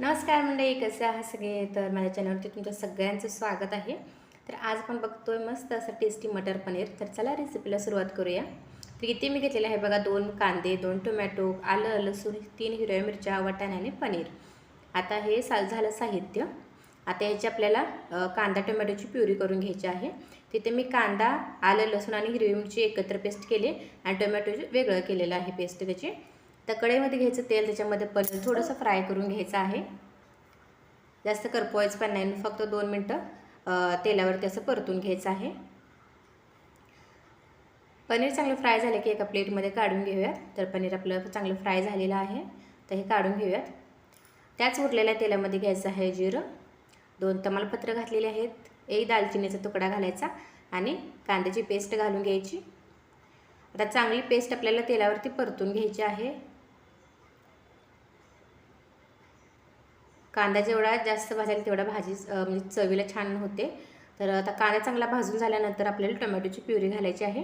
नमस्कार मंडळी कसे आहात सगळे? तर माझ्या चॅनलवरती तुमचं सगळ्यांचं स्वागत आहे. तर आज आपण बघतोय मस्त असं टेस्टी मटर पनीर. तर चला रेसिपीला सुरुवात करूया. तर इथे मी घेतलेलं आहे बघा दोन कांदे दोन टोमॅटो आलं लसूण तीन हिरव्या मिरच्या वाटाणे आणि पनीर. आता हे सा झालं साहित्य. आता याची आपल्याला कांदा टोमॅटोची प्युरी करून घ्यायची आहे. तिथे मी कांदा आलं लसूण आणि हिरवी मिरची एकत्र पेस्ट केले आणि टोमॅटो वेगळं केलेलं आहे पेस्ट त्याची. तर कढईमध्ये घ्यायचं तेल त्याच्यामध्ये पनीर थोडंसं फ्राय करून घ्यायचं आहे. जास्त करपवायचं पण नाही फक्त दोन मिनटं तेलावरती असं परतून घ्यायचं आहे. पनीर चांगलं फ्राय झालं की एका प्लेटमध्ये काढून घेऊयात. तर पनीर आपलं चांगलं फ्राय झालेलं आहे. तर हे काढून घेऊयात. त्याच उरलेल्या तेलामध्ये घ्यायचं आहे जिरं. दोन तमालपत्र घातलेले आहेत. एक दालचिनीचा तुकडा घालायचा आणि कांद्याची पेस्ट घालून घ्यायची. आता चांगली पेस्ट आपल्याला तेलावरती परतून घ्यायची आहे. कांदा जेवढा जास्त भाजायला तेवढा भाजी म्हणजे चवीला छान होते. तर आता कांदा चांगला भाजून झाल्यानंतर आपल्याला टोमॅटोची प्युरी घालायची आहे.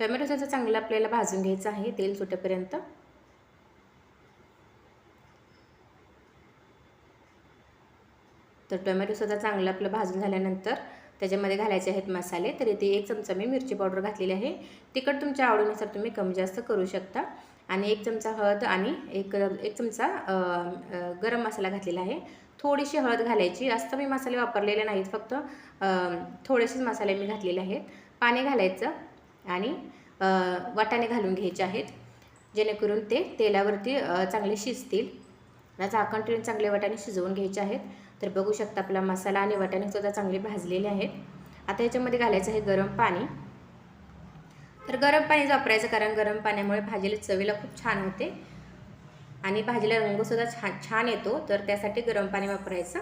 टोमॅटो त्याचं चांगलं आपल्याला भाजून घ्यायचं आहे तेल सुटेपर्यंत. तर टोमॅटोसुद्धा चांगलं आपलं भाजून झाल्यानंतर त्याच्यामध्ये घालायचे आहेत मसाले. तर इथे एक चमचा मी मिरची पावडर घातलेली आहे. तिखट तुमच्या आवडीनुसार तुम्ही कमी जास्त करू शकता. आणि एक चमचा हळद आणि एक एक चमचा गरम मसाला घातलेला आहे. थोडीशी हळद घालायची. जास्त मी मसाले वापरलेले नाहीत फक्त थोडेसेच मसाले मी घातलेले आहेत. पाणी घालायचं आणि वाटाणे घालून घ्यायचे आहेत जेणेकरून ते तेलावरती चांगले शिजतील. झाकण ठेवून चांगले वाटाणे शिजवून घ्यायचे आहेत. तर बघू शकता आपला मसाला आणि वाटाणे सुद्धा चांगले भाजलेले आहेत. आता याच्यामध्ये घालायचं आहे गरम पाणी. तर गरम पाणीच वापरायचं कारण गरम पाण्यामुळे भाजीला चवीला खूप छान होते. आणि भाजीला रंगसुद्धा छान छान येतो. तर त्यासाठी गरम पाणी वापरायचं.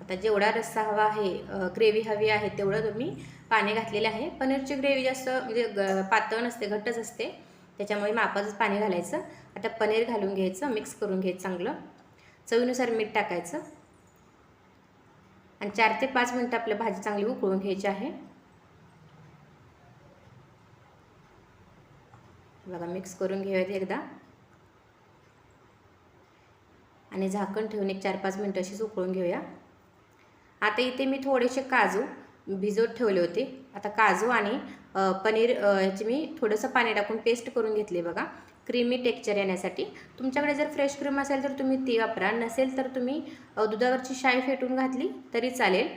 आता जेवढा रस्सा हवा आहे ग्रेव्ही हवी आहे तेवढं तुम्ही पाणी घातलेलं आहे. पनीरची ग्रेव्ही जास्त म्हणजे ग पातळ नसते घट्टच असते. त्याच्यामुळे मापाचंच पाणी घालायचं. आता पनीर घालून घ्यायचं मिक्स करून घ्यायचं चांगलं. चवीनुसार मीठ टाकायचं. आणि चार ते पाच मिनटं आपलं भाजी चांगली उकळून घ्यायची आहे. बघा मिक्स करून घेऊयात एकदा. आणि झाकण ठेवून एक चार पाच मिनटं अशीच उकळून घेऊया. आता इथे मी थोडेसे काजू भिजवत ठेवले होते. आता काजू आणि पनीर ह्याची मी थोडंसं पाणी टाकून पेस्ट करून घेतली बघा. क्रीमी टेक्चर येण्यासाठी. तुमच्याकडे जर फ्रेश क्रीम असेल तर तुम्ही ती वापरा. नसेल तर तुम्ही दुधावरची शाई फेटून घातली तरी चालेल.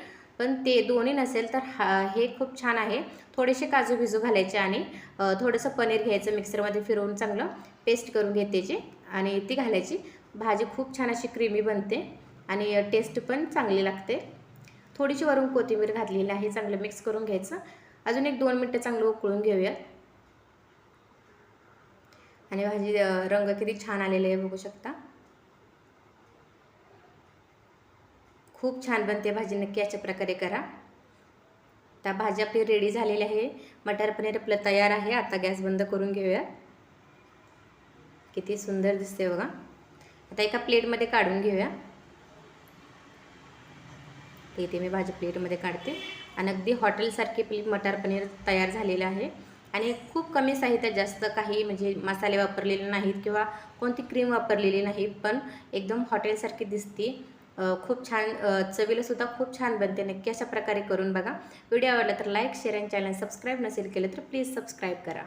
पण ते दोन्ही नसेल तर हा हे खूप छान आहे. थोडेसे काजू भिजू घालायचे आणि थोडंसं पनीर घ्यायचं मिक्सरमध्ये फिरवून चांगलं पेस्ट करून घेतेची आणि ती घालायची. भाजी खूप छान अशी क्रीमी बनते आणि टेस्ट पण चांगली लागते. थोडीशी वरून कोथिंबीर घातलेली आहे चांगलं मिक्स करून घ्यायचं. अजून एक दोन मिनटं चांगलं उकळून घेऊया. आणि भाजी रंग किती छान आलेले आहे बघू शकता. खूप छान बनते भाजी नक्की अशा प्रकारे करा. आता भाजी आपली रेडी झालेली आहे. मटर पनीर आपलं तयार आहे. आता गॅस बंद करून घेऊया. किती सुंदर दिसते बघा. आता एका प्लेटमध्ये काढून घेऊया. इथे मी भाजी प्लेटमध्ये काढते. आणि अगदी हॉटेलसारखे प्लेट मटर पनीर तयार झालेलं आहे. आणि खूप कमी साहित्यात जास्त काही म्हणजे मसाले वापरलेले नाहीत किंवा कोणती क्रीम वापरलेली नाही पण एकदम हॉटेलसारखी दिसते. खूप छान चवीलासुद्धा चवीला सुद्धा खूप छान बनते. नक्की अशा प्रकारे करून बघा. व्हिडिओ आवडला तर लाईक शेअर आणि चॅनल सबस्क्राईब नसेल केलं तर प्लीज सबस्क्राईब करा.